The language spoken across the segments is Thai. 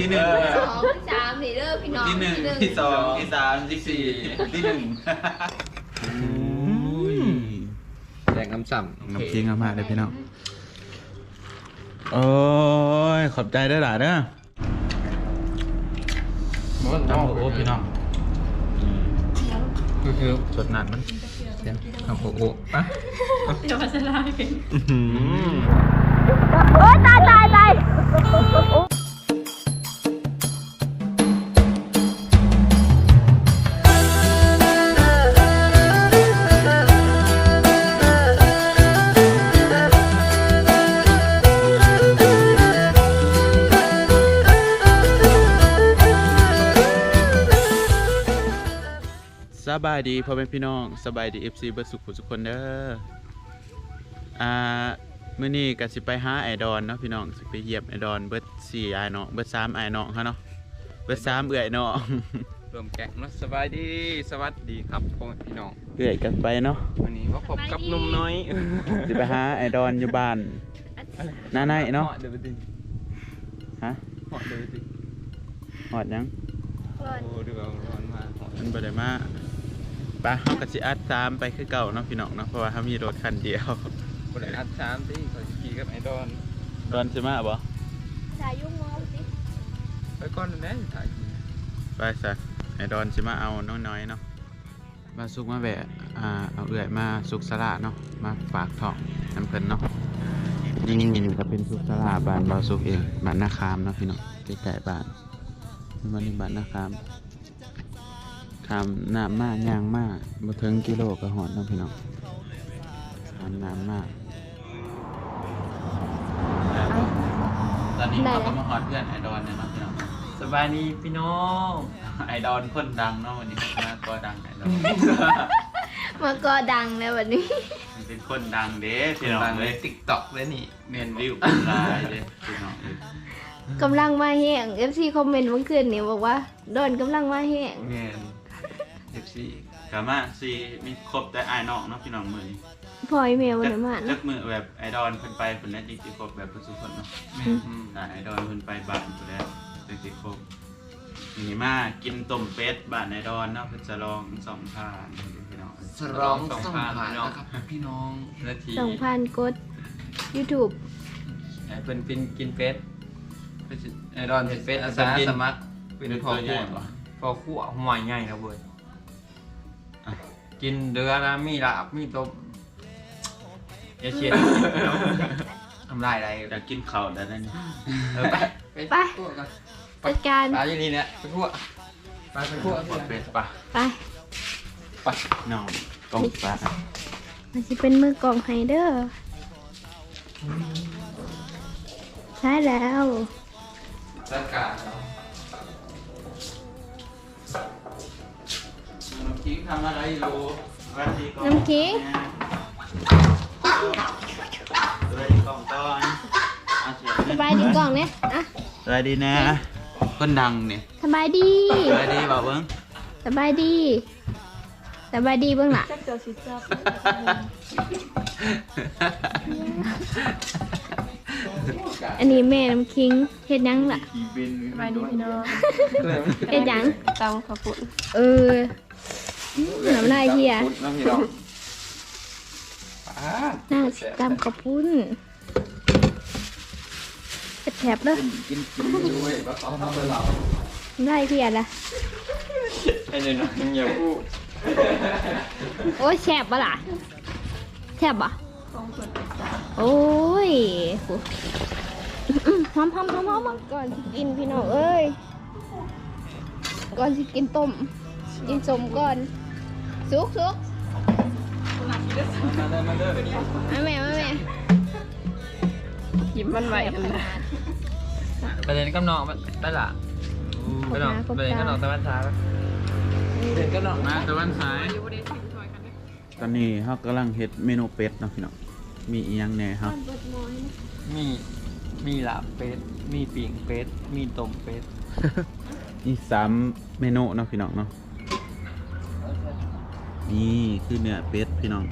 ที่หนึ่งสองที่สามนี่เด้อพี่น้องที่หนึ่งที่สองที่สามที่สี่ที่หนึ่งแดงน้ำซ้น้ำจริงมากเลยพี่น้อง โอ้ย ขอบใจด้วยหล่ะเด้อำจำโอ้พี่น้องคือคือสดนัดมันเสียงทำโอ้โอ้ปะโอ้ตายตายตาย บายดีพ่อแม่พี่น้องสบายดีเอฟซีเบิร์ดสุขุทุกคนเด้ออ่ามื้อนี้ก็สิไปหาไอดอนเนาะพี่น้องสิไปเยียบไอดอนเบิร์ดสี่ไอน้องเบิร์ดสามไอน้องเขาเนาะเบิร์ดสามเอื่อยน้องรวมแกงเนาะสบายดีสวัสดีครับพ่อแม่พี่น้องเอื่อยกันไปเนาะวันนี้ก็พบกับหนุ่มน้อยสิไปหาไอดอนอยู่บ้านหน้าในเนาะหอดเดี๋ยวไปดิฮะหอดเดี๋ยวไปดิหอดยังก่อนโอ้ดูเอาร้อนมากหอดมันบ่ได้มาไปเฮาก็สิอัดตามไปคือเก่าเนาะพี่น้องเนาะเพราะว่าเฮามีรถคันเดียวบริษัทสามที่เขาจะขี่กับไอดอนดอนสิมาบ่สายยุ่งมองสิไปก่อนแน่ถ่ายไปซะไอดอนสิมาเอาน้อยๆเนาะมาสุกมาแวะอ่าเอาเอื่อยมาสุกสละเนาะมาฝากท้องน้ำเพิ่นเนาะนี่ก็เป็นสุกสละบ้านบ่าวสุกเองบ้านนาคามเนาะพี่น้องใกล้ๆบ้านมันนี่บ้านนาคาม คามน้ำมากยางมากบ่ถึงกิโลก็หอดเนาะพี่น้องคามน้ำมากตอนนี้เขาก็มาหอดเพื่อนไอดอนเนี่ยเนาะพี่น้องสบายดีพี่น้องไอดอนคนดังเนาะวันนี้มาก็ดังไอดอนมาก็ดังแล้ววันนี้เป็นคนดังเด้พี่น้องดังเลเลยยติ๊กต็อกเลยนี่เมนวิวเป็นลายเด้พี่น้องเอ้ยกำลังมาแห้ง FC คอมเมนต์เมื่อคืนนี่บอกว่าโดนกำลังมาแห้งเมน เอฟซีกามาซีมีครบแต่ไอ้น้องเนาะพี่น้องมือนี้พลอยเมลวันนี้มาจัเนาะ กมือแบบไอดอนเพิ่นไปเพิ่นแล้วจริงๆครบแบบเพิ่นสุคนเนาะอ่าไอดอนเพิ่นไปบ้านเพิ่นแล้วจริงๆครบนี่มากินต้มเป็ดบ้านไอดอนเนาะเพิ่นจะลองสองผ่านพี่น้องสร้องสองพันพี่น้องครับพี่น้องนาทีสองพันกด YouTube ไอ้เป็นปินกินเป็ดไอดอนเป็นเป็ดอาสาสมัครเป็นพอตัวใหญ่ขั้วบ่พอขั้วห่วยง่ายนะเว้ย กินเดือนะมีลาบมีต้มอย่าเชียดทำลายอะไรอยากกินข้าวแล้วนั่นนี่เออไปไปคั่วกันจัดการปลาอยู่นี่เนี่ยไปคั่วไปไปคั่วหมดเป็ดปะไปไปน้องกองฟ้ามันจะเป็นมือกล่องไฮเดอร์ใช่แล้ว จัดการน้ำ คิงทำอะไรอยู่สวัสดีก่อนน้ำคิง สวัสดีกล่องก่อนอะเสียงสบายดีกล่องเนี่ยอะสวัสดีนะคนดังเนี่ยสบายดี สวัสดีบ่าวเบิ้งสบายดี สบายดีเบื้องหลังอันนี้แม่น้ำคิงเฮ็ดหยังล่ะสบายดีพี่น้องเฮ็ดหยังตำข้าวปุ้นเออ น้ำลายเทียน้ำพี่น้องน่าสิตำกระพุ้นแถบๆเลยกินกินด้วยว่าเขาทำเป็นเราน้ำลายเทียล่ะไอ้เนี่ยนะอย่าพูดโอ้ยแฉบปะล่ะแฉบปะโอ้ยโหอื้อหอมหอมหอมหอมหอมก่อนสิกินพี่น้องเอ้ย ก่อนสิกินต้มกินสมก่อน สุกสุกมาเด้อมาเด้อมาแม่มาแม่หยิบมันไหวกันนะประเด็นกำนองได้ละไปน้องประเด็นกำนองตะวันช้าประเด็นกำนองมาตะวันซ้ายตอนนี้เขากำลังเฮ็ดเมนูเป็ดเนาะพี่น้องมีอีหยังแหน่ครับมีมีลาบเป็ดมีปิ่งเป็ดมีต้มเป็ดนี่สามเมนูเนาะพี่น้องเนาะ นี่คือเนื้อเป็ดพี่น้อง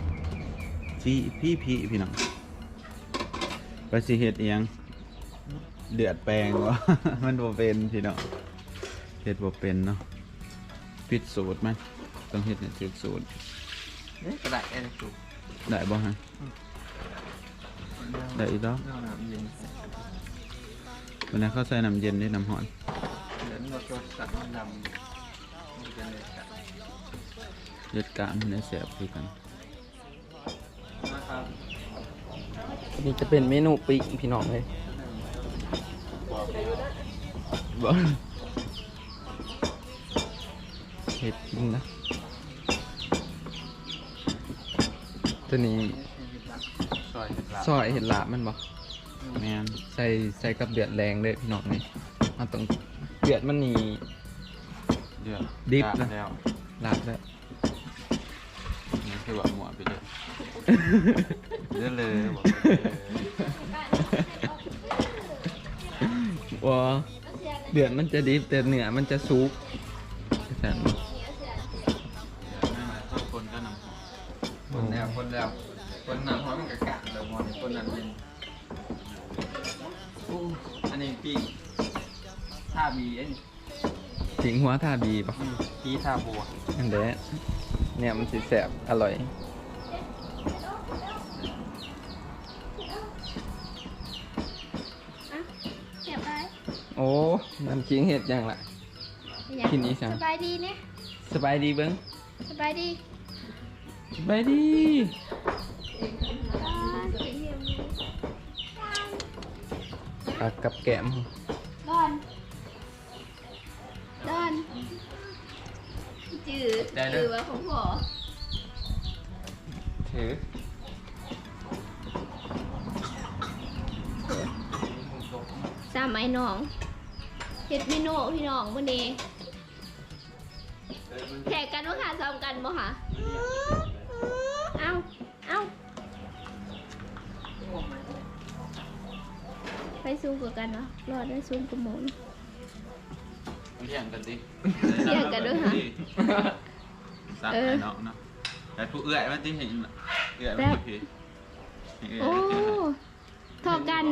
พี่พี่พี่พี่น้องไปสิเฮ็ดอีหยังเดือดแปลงวะมันบ่เป็นพี่เนาะเฮ็ดบ่เป็นเนาะผิดสูตรไหมต้องเฮ็ดให้ถูกสูตรนี่กระดาษแอนสุกได้บ่ฮะได้อีกแล้วน้ำเย็นวันนี้เขาใส่น้ำเย็นด้วยน้ำร้อน เดี๋ยวเราจะสั่งน้ำดำมันจะเลยกันเลือดกล้ามในแสบคือกันนะครับนี่จะเป็นเมนูปิ้งพี่น้องเลยบ่เห็ดจริงนะ ตัวนี้ซอยกระซอยเห็ดลาบมันบ่แม่นใส่ใส่กับเดือดแรงเลยพี่น้องนี่เอาต้องเดือดมันนี่เดือดดิบกนะล้ามแล้วลาบแล้วนี่ คือว่าหมวไปเลยเลือดเลยบอกว่าเดือดมันจะดิบแต่เนื้อมันจะสุกแต่ต้องคนก็น้ำหอมคนแล้วคนแล้วคนน้ำร้อนมันกระกะเดี๋ยวมอนคนน้ำเย็นอู้อันนี้ปีท่าบีเอ็นถิงหัวท่าบีปะ พี่ท่าบัว อันเดะ เนี่ยมันสิแสบอร่อยแซ่บไปโอ้น้ำขิงเห็ดยังล่ะกินอีสานสบายดีเนี่ยสบายดีเบิ้งสบายดีสบายดีอ่าเสียงเยี่ยมเลยตักกับแกล้ม จืดจืดว่าของพ่อถือสามไอ้น้องเฮ็ดเมนูพี่น้องวันนี้แข่กันว่าค่ะซ้อมกันบ่ค่ะเอ้าเอ้าไปซูมกว่ากันวะรอดได้ซูมกับหมูน เลี้ยงกันดิเลี้ยงกันด้วยฮะสักเออไอ้เนาะเนาะแต่ผู้เอื้อยมันที่เห็นเอื้อยมันที่พี่ให้เอื้อยโอ้มันที่ไหนเท่ากัน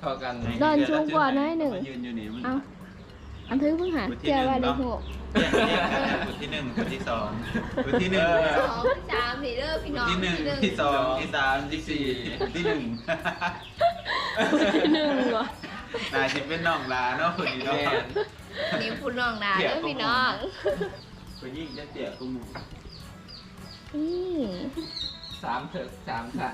เท่ากันโดนสูงกว่าน้อยหนึ่งมายืนอยู่นี่มันเอ้าอันถือเพิ่งหาเจอว่าเลยหกเลี้ยงเลี้ยงกันคนที่หนึ่งคนที่สองคนที่หนึ่งสองสามสี่เด้อพี่น้องที่หนึ่งที่สองที่สามที่สี่ที่หนึ่งหนึ่งเหรอนายจะเป็นน้องลาเนาะคนนี้เนาะ นี่พูดน้องนาเด้อพี่น้องคนยิ่งจะเตี่ยกูหมูนี่สามเถอะสามค่ะ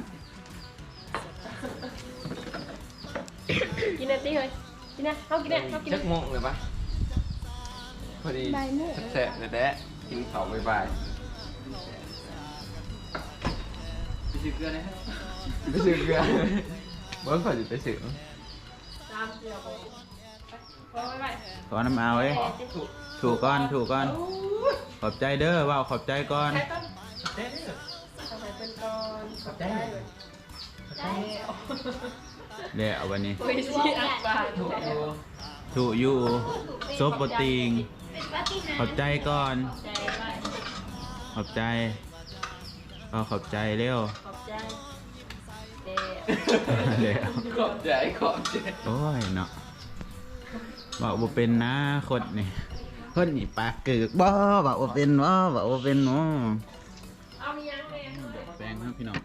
กินนาทีเลยกินนะเขากินนะเขากินจันะกโมงเลยปะพอดีใบหมูแสบเลยแดะกินเขาวบ่ายไปซื้อเกลือเลยฮะๆไปซื้อเกลือเบิ้งขอจะไปซื้อตามเดีย วไปพอไปไปขอน้ำเอาเอ้ยถูกก้อนถูกก้อน ขอบใจเด้อว่าวขอบใจก่อนใช้ต้นทำไมเป็นก้อนขอบใจเดี๋ยววันนี้โอ้ยชี้อักบานถูกอยู่ซบปติง เป็นปาฏิหาขอบใจก่อนใจไปขอบใจเอาขอบใจเร็ว ขอบใจเด็เดี๋ยวขอบใจขอบใจ โอ้ยเนาะ บอกว่าเป็นนะคนนี่คนนี่ปากกึกบ่บอกว่าเป็นบ่บอกว่าเป็นบ่เอามียังแม่แปลงครับพี่น้อง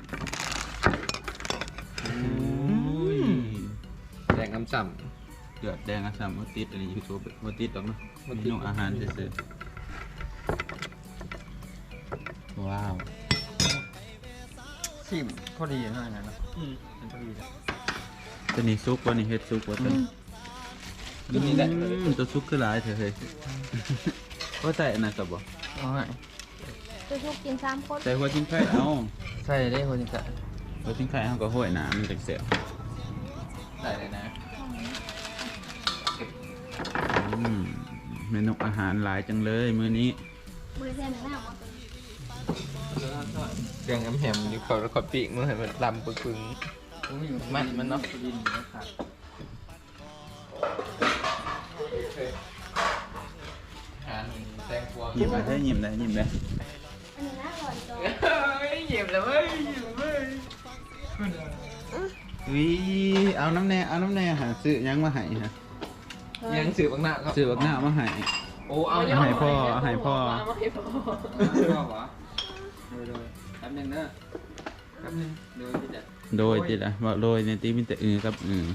แดงน้ำซ้เดือดแดงอะสามวันติดอะไรยูทูบวันติดหรอกเนาะบ่เมติดนูอาหารเฉยๆว้าวำชิมพอดีเท่านั้นนะมันพอดีแล้วตัวนี้ซุกวะนี่เฮ็ดซุกวะตัวนี้ำตัวนี้แหละ อืมตัวซุกคือหลายเถอะเฮ้ยว่าใส่อันนั้นกับบ่เอาให้จะทุกกินสามคนใส่หัวจิ้งไข่เอาใส่ได้คนจะหัวจิ้งไข่เอาก็ห้วยหนามันจังเสียวใส่เลยนะอืมเมนูอาหารหลายจังเลยมื้อนี้มือแซ่บหน้ามาเครื่องน้ำแฮมอยู่เขาแล้วขอปีกมือให้มันลำปึงๆมันมันเนาะ แตงกวาหยิบได้ได้หยิบได้หยิบได้อันนี้น่าอร่อยจังเฮ้ยหยิบเลยเว้ยหยิบเลยวิเอาน้ำแน่เอาน้ำแน่หาซื้อหยังมาให้ฮะยังสืบบังหน้าครับซื้อบักหน้ามาให้โอ้เอาให้พ่อให้พ่อเอามาให้พ่อพ่อวะโดยโดยแป๊บนึงเนอะแป๊บนึงโดยที่จะโดยติดอะว่าโดยในตีมีแต่อือกับอือ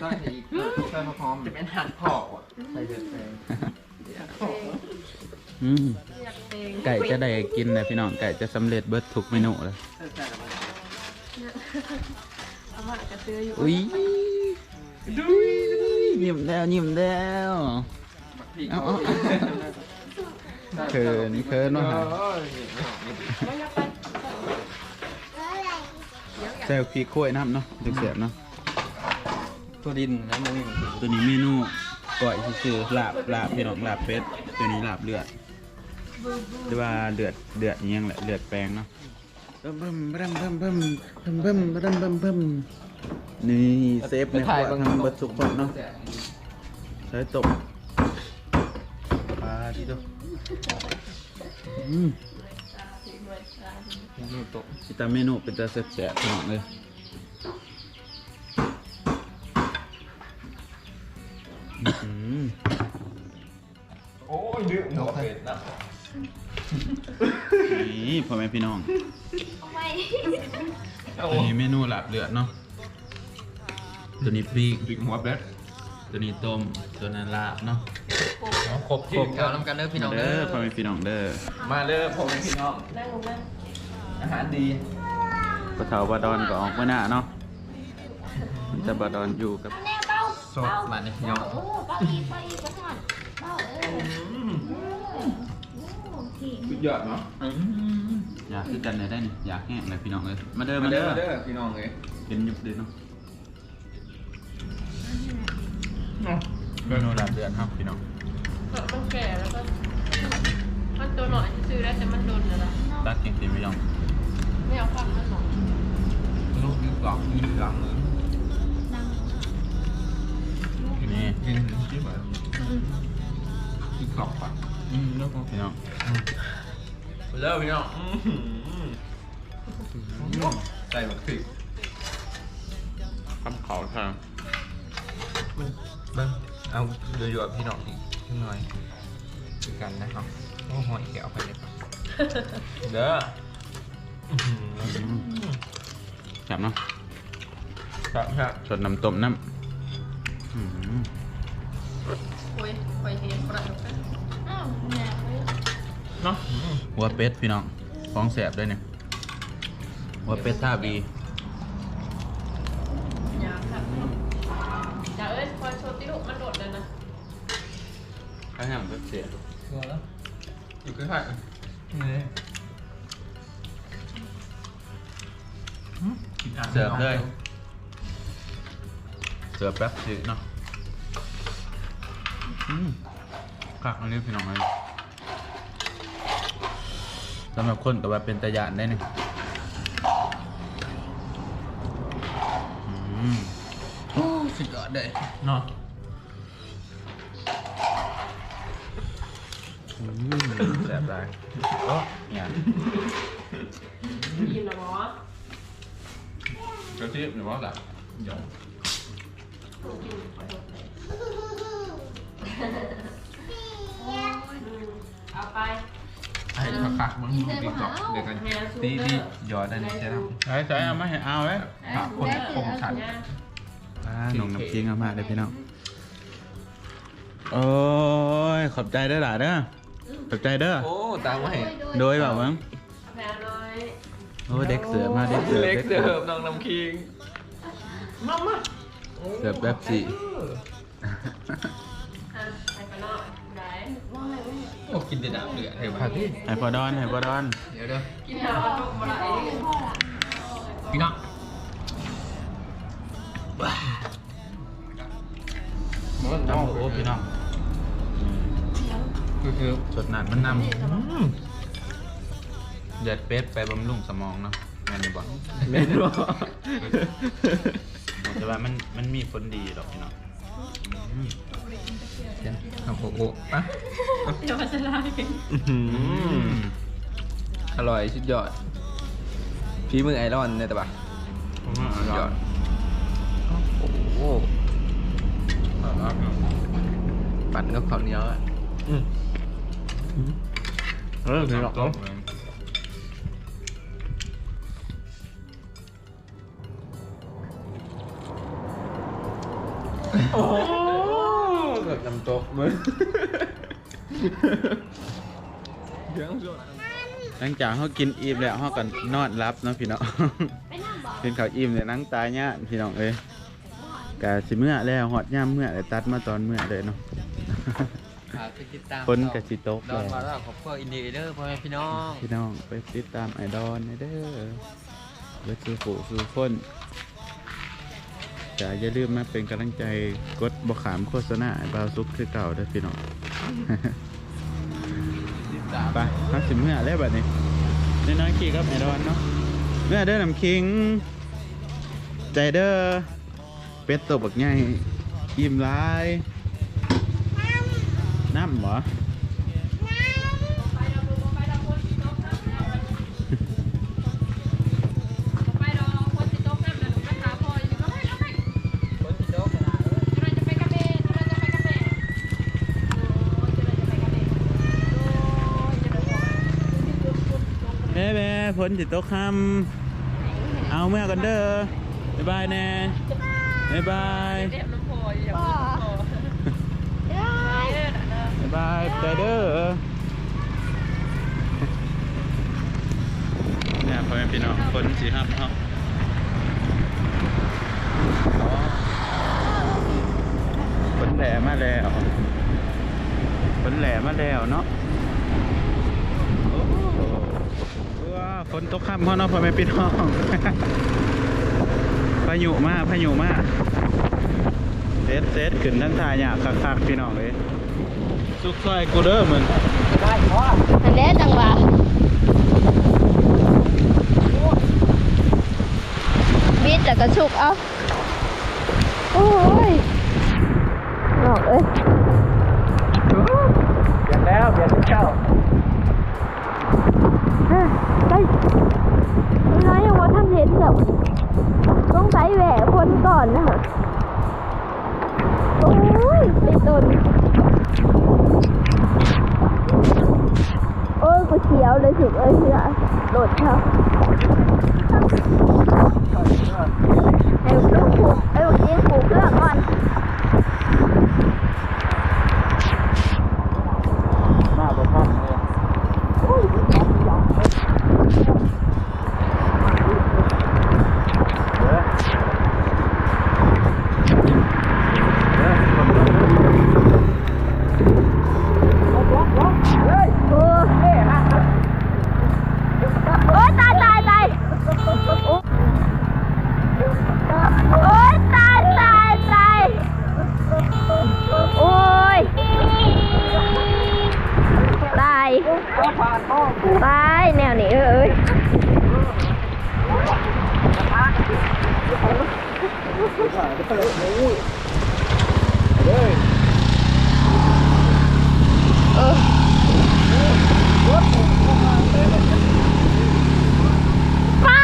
ใส่อีกใส่มาพร้อมจะเป็นหั่นพ่อว่ะใส่เดือดแพงอืมอยากเพลงไก่จะได้กินนะพี่น้องไก่จะสำเร็จเบิดทุกเมนูเลยใส่ใส่อะไรเอามากระซื้ออยู่อุ้ยยิ้มแล้วยิ้มแล้วพี่เอาเอาเขินเขินว่าหาไม่อยากไปแซวพี่โค้ยน้ำเนาะดึกเสียบเนาะ ตัวดินนะมึงตัวนี้เมนูก่อยซื่อๆลาบลาบพี่น้องลาบเป็ดตัวนี้ลาบเลือดหรือว่าเลือดเลือดอิหยังแหละเลือดแปลงเนาะเบิ่มเบิ่มเบิ่มเบิ่มเบิ่มเบิ่มเบิ่มเบิ่มเบิ่มเบิ่มนี่เซฟในครัวทำเบิดสุกคนเนาะใช้ตกปลาที่ตัวอืมนี่ตกสิตามเมนูเป็นตาแซ่บๆพี่น้องเลย นี่พ่อแม่พี่น้องทำไมอันนี้เมนูหลับเลือดเนาะ ตัวนี้ปีกดึงหัวแบล็ตัวนี้ต้ม ตัวนั้นลาบเนาะครบครบเอาน้ำกันเด้อพี่น้องเด้เด้ออพ่อแม่พี่น้องเด้อ มาเด้อผมเป็นพี่น้องนั่งลงนั่งอาหารดีปะเถาบาดอนก็ออกมาหน้าเนาะมันจะบาดอนอยู่กับแน่เป้าสดมาเนี่ยพี่น้อง สุดยอดเนาะอยากคือกันเลยได้นี่อยากแห้งเลยพี่น้องเลยมาเด้อมามาเด้เด้ออมาเด้อพี่น้องเลยเห็นอยุบเลยเนาะเมนูหลับเลือดครับพี่น้องมันแก่แล้วก็มันตัวหน่อยซื้อได้แต่มันโดนแล้วล่ะตัดเก่งสิพี่น้องไม่เอาความมันหนองลูกนี่กรอกมีหลังมือนี่กินที่แบบกินกรอบปะอืมแล้วก็พี่น้อง เลิกพี่น้องใส่บักสิคำเขาทางเบิ้งเอาเดือดพี่น้องอีกนิดหน่อยคือกันนะครับโอ้หอยแกวไปเลยเด้อจับเนาะครับครับสดน้ำต้มน้ำอืมโอ้ยไปเห็นประดับกันอ้าวแน่ เลยเนาะหัวเป็ดพี่น้องฟองแสบด้วยเนี่ยหัวเป็ดท่าบียาครับอย่าเอ้ยคอยโชว์ติลุมันโดดเลยนะข้าวหางเป็ดเสียเสือแล้วอยู่ใกล้ๆนี่กินอ่างเสิร์ฟเลยเสิร์ฟแป๊บสิเนาะอืมคักอันนี้พี่น้องเลย สำหรับคนกับว่าเป็นตะยานได้เนี่ยอืมโอ้สุดยอดเลยเนาะอืมแสบได้โอ้เนี่ยยินนะหมอกระเทียมหรือว่าอะไรเดี๋ยวเอาไป ไอ้ผักผักมันมีกรอบเดี๋ยวกันตีดีหยอดได้ใช่ไหมใส่ใส่เอามาให้เอาไว้ผักคนคมชัดเนี่ยอ่าหนงน้ำจิ้งเอามาเลยพี่น้องโอ้ยขอบใจเด้หล่ะเด้อขอบใจเด้อโอ้ตามมาเห็นโดยแบบว่าแพ้น้อยโอ้เด็กเสือมาเด็กเสือเล็กเสิร์ฟน้องน้ำคิงมามาเสือแบบสี่ อะไปกันหน่อยได้ โอ้กินแต่ดาบเดือดเฮ้ยผักที่ไห้พอดอนไห้พอดอนเดี๋ยวเด้อกินแล้วเอาจุกมาไหลพี่น้องจำโอ้พี่น้องคือคือสดหนัดมันนำเดือดเป็ดไปบำรุงสมองเนาะแม่นบอกเมนูแต่ว่ามันมันมีผลดีหรอกพี่น้อง อืมทำโอ้โหอะเดี๋ยวมันจะไล่อืมอร่อยสุดยอดพี่มือไอรอนเนี่ยแต่ปะอยอดโอ้โหปั่นกับข้าวเหนียวอะอืมเออถึงหรอก ต้มโอ้แบบน้ำตกมึงเดี๋ยวช่วงหลังจากเขากินอิ่มแล้วเขากันนอนรับเนาะพี่น้องไปนั่งบอกเป็นข้าวอิ่มเลยนั่งตายเนี่ยพี่น้องเอ้ยกะสิเมื่อแล้วหอดย่ำเมื่อเลยตัดมาตอนเมื่อเลยเนาะฝากไปติดตามคนกะสิตกดอนแล้วมาแล้วขอบคุณอินดีเดอร์พ่อแม่พี่น้อง พี่น้องไปติดตามไอดอลเด้อเวทีผู้สู่คน จะอย่าลืมมาเป็นกำลังใจกดบขามโฆษณาไอ้บาวซุกคือเก่าเด้อพี่น้องติดตามไปมาสิเมื่อแล้วบัดนี้น้อยๆขี่กับไอดอนเนาะเมื่อเด้อน้ำคิง ใจเด้อเป็ดตัวบักใหญ่อิ่มหลาย น้ำเหรอ ฝนจิตตกคำเอาเมื่อกันเด้อบ๊ายบายแน่บ๊ายบายเรียบายบ๊ายบายใจเด้อเนี่ยพ่อแม่พี่น้องคนสีห้าเนาะฝนแหลมาแล้วฝนแหลมาแล้วเนาะโอ้ว้า ฝนตกค่ำพ่อเนาะพ่อแม่พี่น้องพายุมาพายุมาเซตเซตขึ้นทั้งทายากคักๆพี่น้องเลยสุกซอยกูเด้อมึงอันนี้จังหวะบิดแต่กระชุกเอาโอ้ยหนอกเอ้ยเปลี่ยนแล้วเปลี่ยนเจ้าอะ ไปน้อยยังว่าทำเห็นแบบต้องใช้แหวะคนก่อนนะฮะโอ้ยไปตนโอ้ยกูเขียวเลยสุกเอ้ยเชื่อโดดเขาไอ้ลูกผูกไอ้ลูกยิงผูกเครื่องก่อน มาบ่พร้อมเลยเด้อเด้อ โอ้ยโอ้ยตายตายตายโอ้ยตายตายตายโอ้ยตายตายแนวนี้เอ้ยเออปลา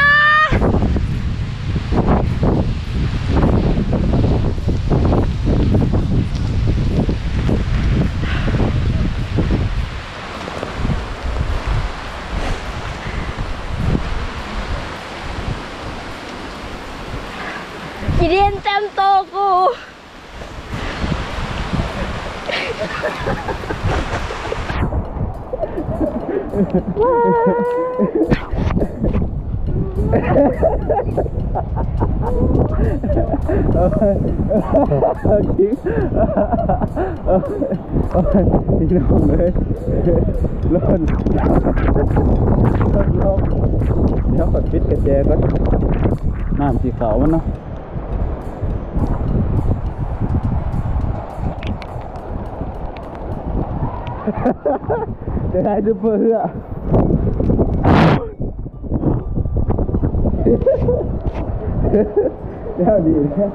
อีเดียนเต็มโตกูพี่น้องเลยร้อนร้อนร้อนเดี๋ยวกดปิดกระแจก่อนน้ำสีขาวมันเนาะ จะได้ดูเพื่อเดี๋ยวดีเนี่ย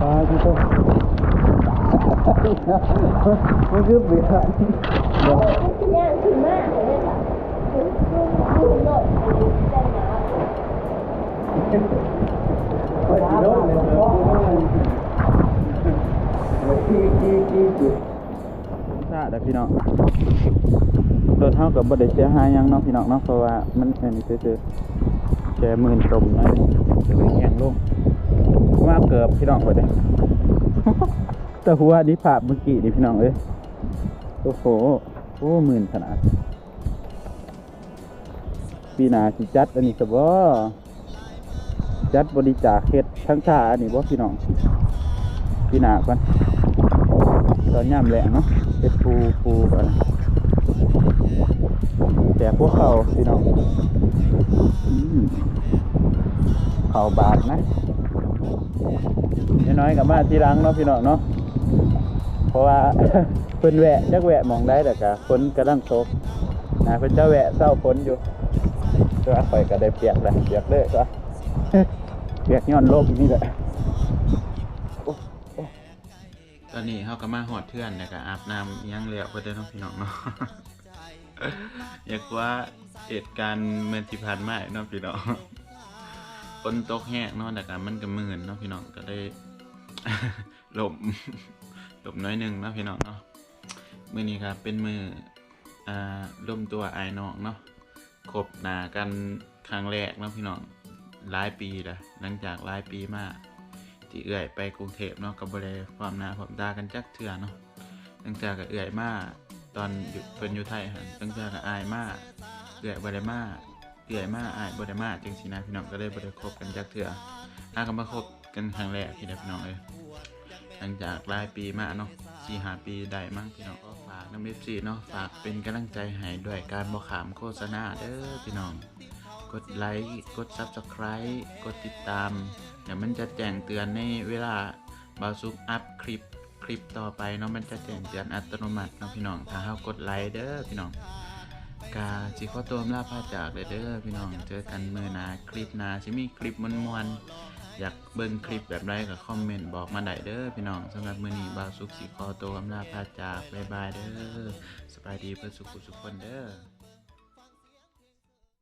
ปลาที่ต้องมันคือเบีย ร์เนี่ยถึงมากเลยค่ะถึงโดดจังหนาซาดพี่น้องรถเท่ากับบ่ได้เสียหายหยังเนาะพี่น้องเนาะเพราะว่ามันอันนี้ซื่อๆแค่หมื่นตมนะจะเลยแห้งลงว่าเกือบพี่น้องไปเด้แต่หัวนี่ภาพเมื่อกี้นี่พี่น้องเอ้ยโอ้โหโอ้หมื่นขนาดปีหนาสิจัดอันนี้สบ่จัดบริจาคเฮ็ดทั้งชาอันนี้บ่พี่น้องปีหนาก่อนตอนย่ำแรงเนาะ เฮ็ดปูปูก่อนแต่พวกเขาพี่น้องเขาบาทนะน้อยๆกับมาทีหลังเนาะพี่น้องเนาะเพราะว่าเพิ่นแวะจักแวะมองได้แต่กะฝนกำลังตกนะเพิ่นจะแวะเศร้าฝนอยู่ตัวข่อยก็ได้เปียกแหละเปียกเลยก็เปียกย้อนโลกนี่แหละ อนนี้เฮาก็มาหอดเทื่อนแล้วก็อาบน้ำยังแล้วเพิ่นเด้อนพี่น้องเนาะอยากว่าเหตุการณ์เมื่อที่ผ่านมาเนาะพี่น้องฝนตกแห้งเนาะแต่ก็มันก็มืนเนาะพี่น้องก็ได้หลบหลบน้อยหนึ่งเนาะพี่น้องเนาะมือนี้ครับเป็นมืออ่าร่มตัวไอ้น้องเนาะคบหนากันครั้งแรกเนาะพี่น้องหลายปีละหลังจากหลายปีมาก ที่เอื่อยไปกรุงเทพเนาะกับบริความหนาความตากันจักเถื่อเนาะหลังจากกับเอื่อยมาตอนอยู่เพิ่นอยู่ไทยหันหลังจากกับอายมาเอื่อยบริมาเอื่อยมาอายบริมาจังสีนะพี่น้องก็เลยบริคบกันจักเถื่อถ้ากันมาคบกันครั้งแรกพี่นะพี่น้องเอ้ยหลังจากหลายปีมาเนาะสี่หาปีได้มั้งพี่น้องก็ฝากน้ำเอฟซีเนาะฝากเป็นกำลังใจให้ด้วยการบอกขามโฆษณาเด้อพี่น้อง กดไลค์ กด Subscribe กดติดตาม เดี๋ยวมันจะแจ้งเตือนในเวลาบาซุกอัพคลิปคลิปต่อไปเนาะมันจะแจ้งเตือนอัตโนมัติเนาะพี่น้องถ้าเฮากดไลค์เด้อพี่น้องกาสิขอตัวลาพาจากเลยเด้อพี่น้องเจอกันมือนาคลิปนาสิมีคลิปมวนๆอยากเบิ่งคลิปแบบไรก็คอมเมนต์บอกมาได้เด้อพี่น้องสำหรับมือนี้บาวสุขสิขอตัวอำลาพาจากบ๊ายบายเด้อสบายดีเพื่อสุขสุขคนเด้อ